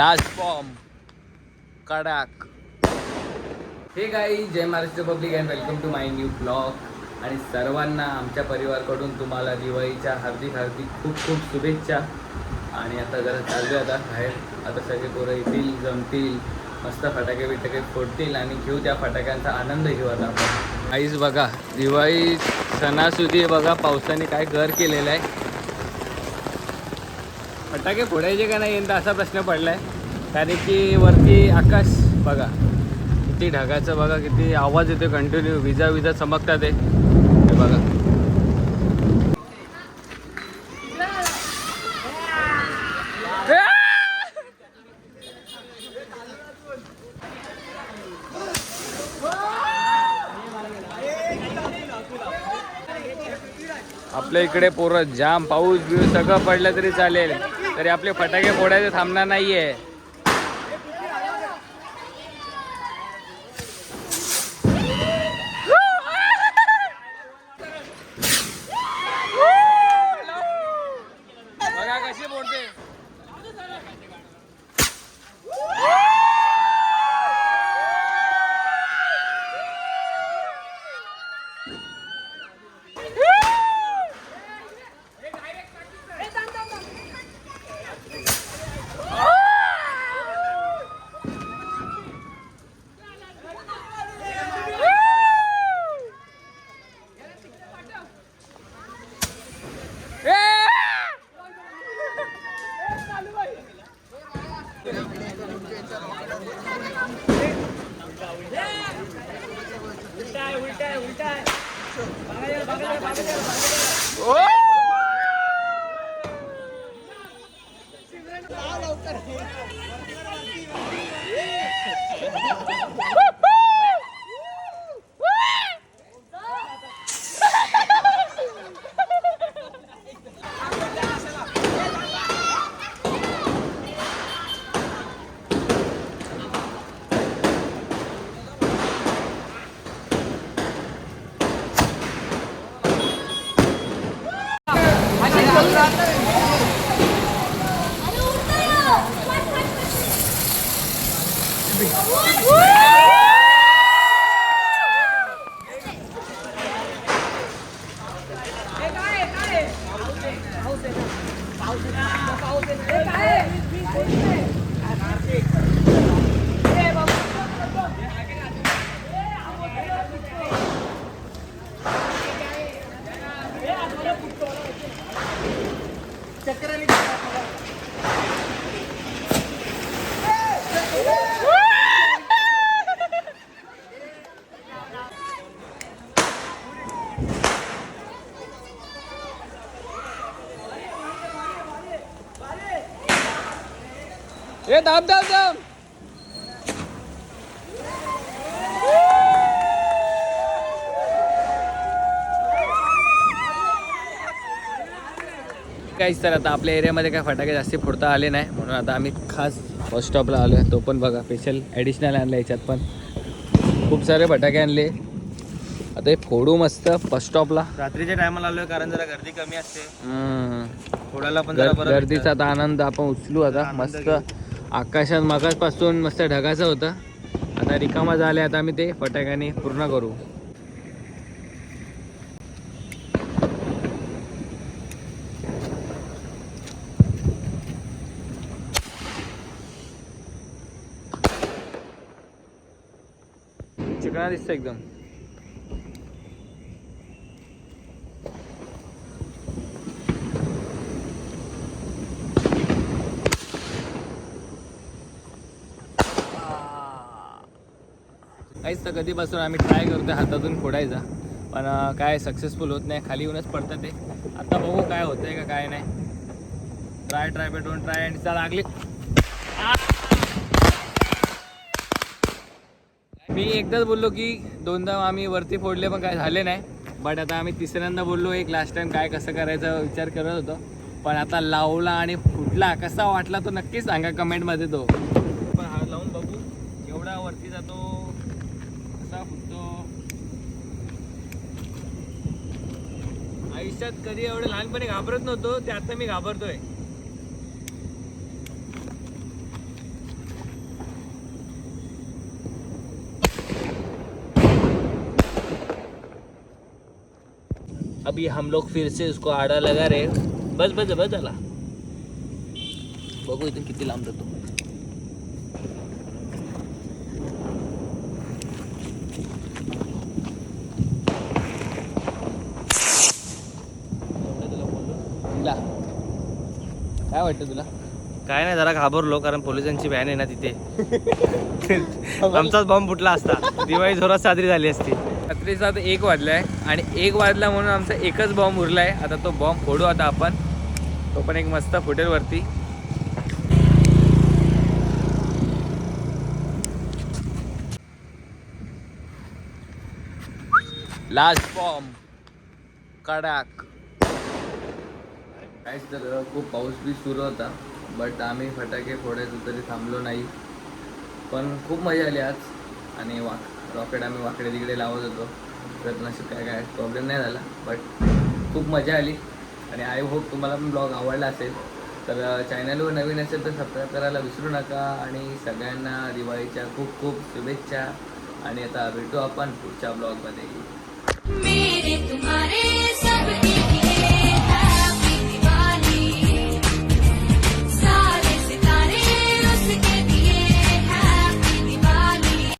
Last form. कडाक. हे गाई जय Maharashtra public and welcome to my new blog आणि सर्वांना आमच्या परिवारकडून तुम्हाला दिवाळीच्या हार्दिक हार्दिक खूप खूप शुभेच्छा. आणि आता जरा चालू आता बाहेर. आता सगळे पोरं येतील जमतील मस्त फटाके बिटाके फोडतील आणि घेऊ त्या फटाक्यांचा आनंद घेऊ आता आपण. आईच बघा दिवाळी सणासुदी बघा पावसाने काय घर केलेलं आहे. फटाके फोडायचे का नाही यंदा असा प्रश्न पडलाय. कारण की वरती आकाश बघा किती ढगाचं बघा किती आवाज येतो कंटिन्यू विजा विजा चमकतात ते हे बघा. आपल्या इकडे पोरं जाम पाऊस बिऊस सगळं पडलं तरी चालेल. तरी आपले फटाके फोडायचे थांबणार नाहीये. Oh! 감사합니다. ए दाब दाब दाब. काहीच तर आता आपल्या एरियामध्ये काय फटाके जास्ती फोडता आले नाही. म्हणून आता आम्ही खास बस स्टॉपला आलो आहे तो पण बघा स्पेशल ॲडिशनल आणलं याच्यात पण. खूप सारे फटाके आणले. आता हे फोडू मस्त बस स्टॉपला रात्रीच्या टायमाला आलोय कारण जरा गर्दी कमी असते. हम्म. थोड्याला पण जरा गर- बरं गर्दीचा आता आनंद आपण उचलू आता. मस्त. आकाशात मागासपासून मस्त ढगाचं होतं. आता रिकामा झाले आता आम्ही ते फटाक्याने पूर्ण करू. चिकना दिसतं एकदम. काहीच तर कधीपासून आम्ही ट्राय करतो हातातून फोडायचा. पण काय सक्सेसफुल होत नाही खाली येऊनच पडतं ते. आता बघू काय होतंय का काय नाही. ट्राय ट्राय पे डोंट ट्राय आणि चला लागली. मी एकदाच बोललो की दोनदा आम्ही वरती फोडले पण काय झाले नाही. बट आता आम्ही तिसऱ्यांदा बोललो एक लास्ट टाइम काय कसं करायचं विचार करत होतो. पण आता लावला आणि फुटला कसा वाटला तो नक्कीच सांगा कमेंटमध्ये तो. पण हा लावून बघू एवढा वरती जातो बघतो आयुष्यात कधी एवढे लहानपणी घाबरत नव्हतो ते आता मी घाबरतोय. अभी हम लोग फिर से उसको आडा लगा रहे बस बस बस झाला। बघू इथून किती लांब जातो. काय वाटतं तुला? काय नाही जरा घाबरलो कारण पोलिसांची व्हॅन आहे ना तिथे. आमचाच बॉम्ब फुटला असता. दिवाळी जोरात साजरी झाली असती. रात्रीचा आता एक वाजलाय आणि एक वाजला म्हणून आमचा एकच बॉम्ब उरलाय. आता तो बॉम्ब फोडू आता आपण. तो पण एक मस्त फुटेल वरती. लास्ट बॉम्ब कडाक. काहीच तर खूप पाऊस बी सुरू होता बट आम्ही फटाके फोडायचं तरी थांबलो नाही. पण खूप मजा आली आज. आणि वाक रॉकेट आम्ही वाकडे तिकडे लावत होतो. प्रयत्नाशी काय काय प्रॉब्लेम नाही झाला बट खूप मजा आली. आणि आय होप तुम्हाला पण ब्लॉग आवडला असेल. तर चॅनलवर नवीन असेल तर सबस्क्राईब करायला विसरू नका. आणि सगळ्यांना दिवाळीच्या खूप खूप शुभेच्छा. आणि आता भेटू आपण पुढच्या ब्लॉगमध्ये